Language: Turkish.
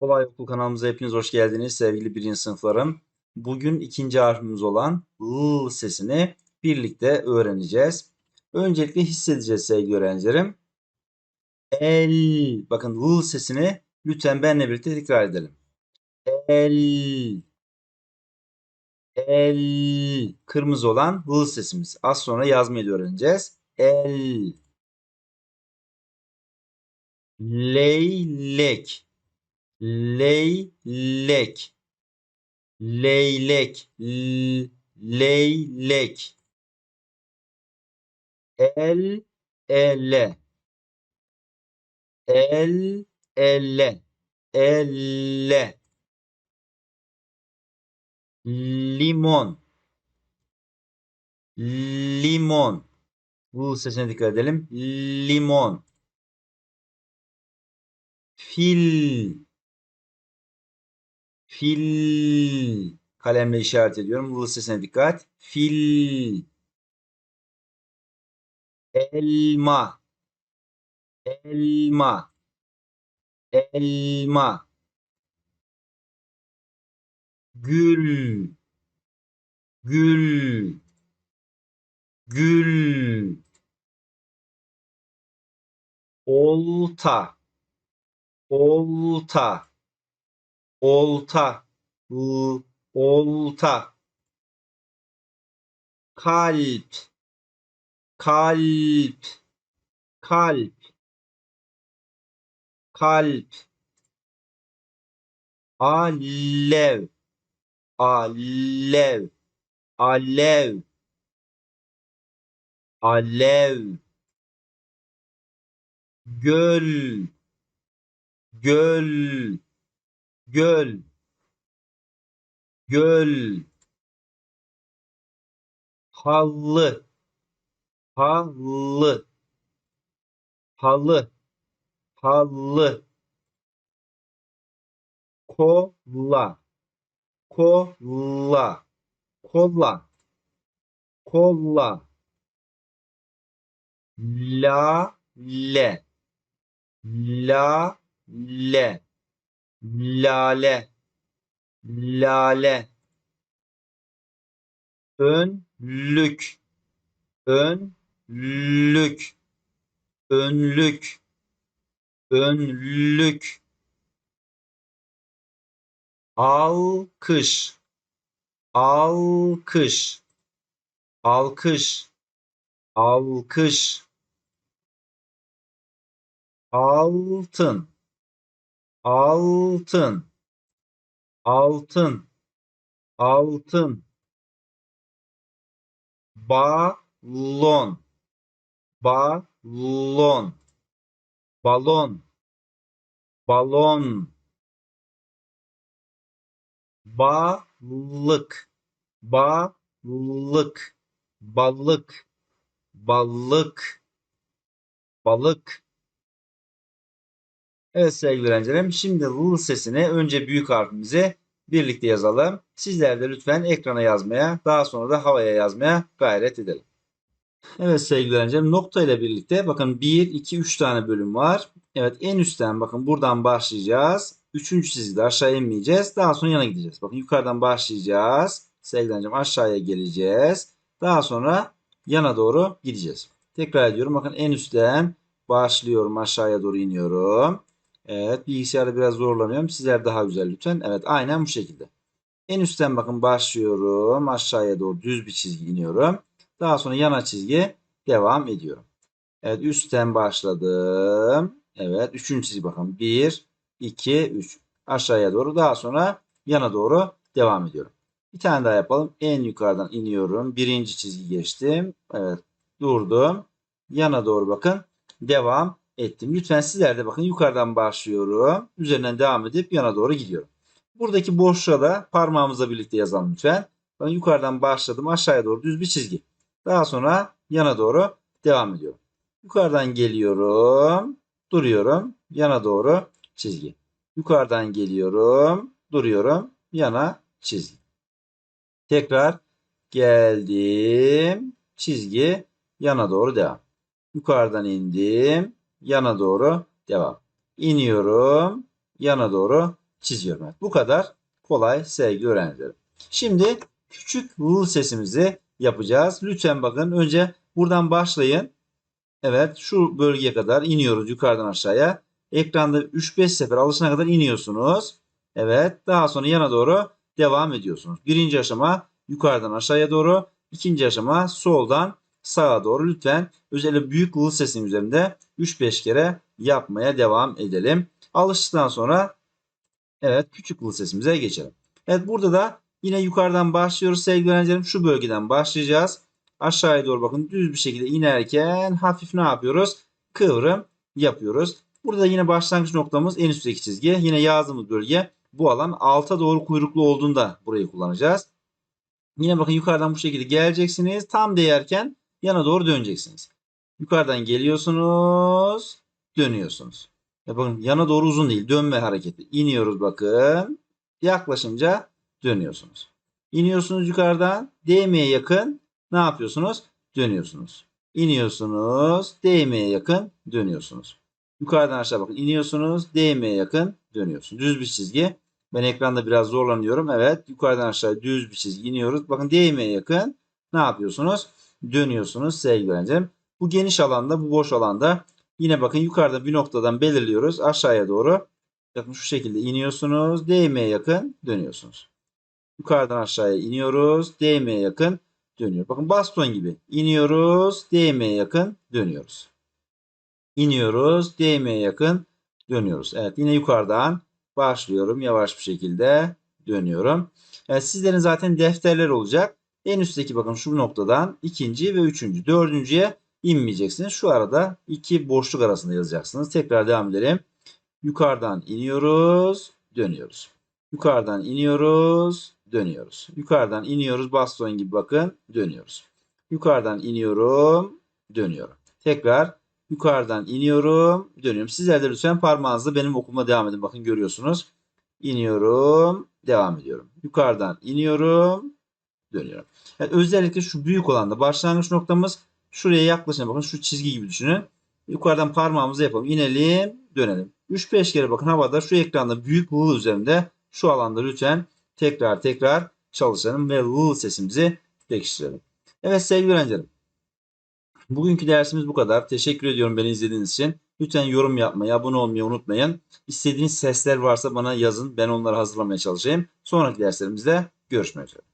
Kolay Okul kanalımıza hepiniz hoş geldiniz sevgili birinci sınıflarım. Bugün ikinci harfimiz olan L sesini birlikte öğreneceğiz. Öncelikle hissedeceğiz sevgili öğrencilerim. El. Bakın L sesini lütfen benimle birlikte tekrar edelim. El. El. Kırmızı olan L sesimiz. Az sonra yazmayı da öğreneceğiz. El. Leylek. Leylek. Leylek. Leylek. El ele. El ele. Elle. Limon. Limon. Bu sesine dikkat edelim. Limon. Fil. Fil. Kalemle işaret ediyorum. Bu sesine dikkat. Fil. Elma. Elma. Elma. Gül. Gül. Gül. Olta. Olta. Olta. Olta. Kalp. Kalp. Kalp. Kalp. Alev. Alev. Alev. Alev. Göl. Göl. Göl. Göl. Halı. Halı. Halı. Halı. Kola. Kola. Kola. Kola. Lale. Lale. Lale. Lale. Önlük. Önlük. Önlük. Önlük. Alkış. Alkış. Alkış. Alkış. Altın. Altın. Altın. Altın. Balon. Balon. Balon. Balon. Balık. Balık. Balık. Balık. Balık. Evet sevgili öğrencilerim. Şimdi L sesini önce büyük harfimize birlikte yazalım. Sizler de lütfen ekrana yazmaya, daha sonra da havaya yazmaya gayret edelim. Evet sevgili öğrencilerim nokta ile birlikte bakın 1, 2, 3 tane bölüm var. Evet en üstten bakın buradan başlayacağız. Üçüncü çizgide aşağı inmeyeceğiz. Daha sonra yana gideceğiz. Bakın yukarıdan başlayacağız. Sevgili öğrencim aşağıya geleceğiz. Daha sonra yana doğru gideceğiz. Tekrar ediyorum. Bakın en üstten başlıyorum. Aşağıya doğru iniyorum. Evet bilgisayarda biraz zorlanıyorum. Sizler daha güzel lütfen. Evet aynen bu şekilde. En üstten bakın başlıyorum. Aşağıya doğru düz bir çizgi iniyorum. Daha sonra yana çizgi devam ediyorum. Evet üstten başladım. Evet üçüncü çizgi bakın. 1, 2, 3. Aşağıya doğru daha sonra yana doğru devam ediyorum. Bir tane daha yapalım. En yukarıdan iniyorum. Birinci çizgi geçtim. Evet durdum. Yana doğru bakın. Devam ettim. Lütfen sizler de bakın yukarıdan başlıyorum. Üzerinden devam edip yana doğru gidiyorum. Buradaki boşluğa da parmağımızla birlikte yazalım lütfen. Ben yukarıdan başladım. Aşağıya doğru düz bir çizgi. Daha sonra yana doğru devam ediyorum. Yukarıdan geliyorum. Duruyorum. Yana doğru çizgi. Yukarıdan geliyorum. Duruyorum. Yana çizgi. Tekrar geldim. Çizgi yana doğru devam. Yukarıdan indim. Yana doğru devam. İniyorum, yana doğru çiziyorum. Evet, bu kadar kolay sevgili öğrencilerim. Şimdi küçük L sesimizi yapacağız. Lütfen bakın önce buradan başlayın. Evet şu bölgeye kadar iniyoruz yukarıdan aşağıya. Ekranda 3-5 sefer alışana kadar iniyorsunuz. Evet daha sonra yana doğru devam ediyorsunuz. Birinci aşama yukarıdan aşağıya doğru. ikinci aşama soldan sağa doğru. Lütfen özellikle büyük L sesin üzerinde 3-5 kere yapmaya devam edelim. Alıştıktan sonra evet küçük L sesimize geçelim. Evet burada da yine yukarıdan başlıyoruz sevgili öğrencilerim. Şu bölgeden başlayacağız. Aşağıya doğru bakın düz bir şekilde inerken hafif ne yapıyoruz? Kıvrım yapıyoruz. Burada yine başlangıç noktamız en üstteki çizgi. Yine yazdığımız bölge bu alan alta doğru kuyruklu olduğunda burayı kullanacağız. Yine bakın yukarıdan bu şekilde geleceksiniz. Tam değerken yana doğru döneceksiniz. Yukarıdan geliyorsunuz, dönüyorsunuz. Ya bakın yana doğru uzun değil, dönme hareketi. İniyoruz bakın. Yaklaşınca dönüyorsunuz. İniyorsunuz yukarıdan, değmeye yakın ne yapıyorsunuz? Dönüyorsunuz. İniyorsunuz, değmeye yakın dönüyorsunuz. Yukarıdan aşağı bakın. iniyorsunuz, değmeye yakın dönüyorsunuz. Düz bir çizgi. Ben ekranda biraz zorlanıyorum. Evet, yukarıdan aşağı düz bir çizgi iniyoruz. Bakın değmeye yakın ne yapıyorsunuz? Dönüyorsunuz sevgili öğrencilerim. Bu geniş alanda, bu boş alanda yine bakın yukarıda bir noktadan belirliyoruz. Aşağıya doğru. Bakın şu şekilde iniyorsunuz. Değmeye yakın dönüyorsunuz. Yukarıdan aşağıya iniyoruz. Değmeye yakın dönüyor. Bakın baston gibi. İniyoruz. Değmeye yakın dönüyoruz. İniyoruz. Değmeye yakın dönüyoruz. Evet yine yukarıdan başlıyorum. Yavaş bir şekilde dönüyorum. Evet, sizlerin zaten defterler olacak. En üstteki bakın şu noktadan ikinci ve üçüncü. Dördüncüye inmeyeceksiniz. Şu arada iki boşluk arasında yazacaksınız. Tekrar devam edelim. Yukarıdan iniyoruz. Dönüyoruz. Yukarıdan iniyoruz. Dönüyoruz. Yukarıdan iniyoruz. Baston gibi bakın. Dönüyoruz. Yukarıdan iniyorum. Dönüyorum. Tekrar yukarıdan iniyorum. Dönüyorum. Sizler de lütfen parmağınızla benim okumama devam edin. Bakın görüyorsunuz. İniyorum. Devam ediyorum. Yukarıdan iniyorum. Dönüyorum. Yani özellikle şu büyük olanda başlangıç noktamız şuraya yaklaşın. Bakın şu çizgi gibi düşünün. Yukarıdan parmağımızı yapalım. İnelim. Dönelim. 3-5 kere bakın havada şu ekranda büyük L üzerinde şu alanda lütfen tekrar tekrar çalışalım ve L sesimizi pekiştirelim. Evet sevgili öğrencilerim. Bugünkü dersimiz bu kadar. Teşekkür ediyorum beni izlediğiniz için. Lütfen yorum yapmayı, abone olmayı unutmayın. İstediğiniz sesler varsa bana yazın. Ben onları hazırlamaya çalışayım. Sonraki derslerimizde görüşmek üzere.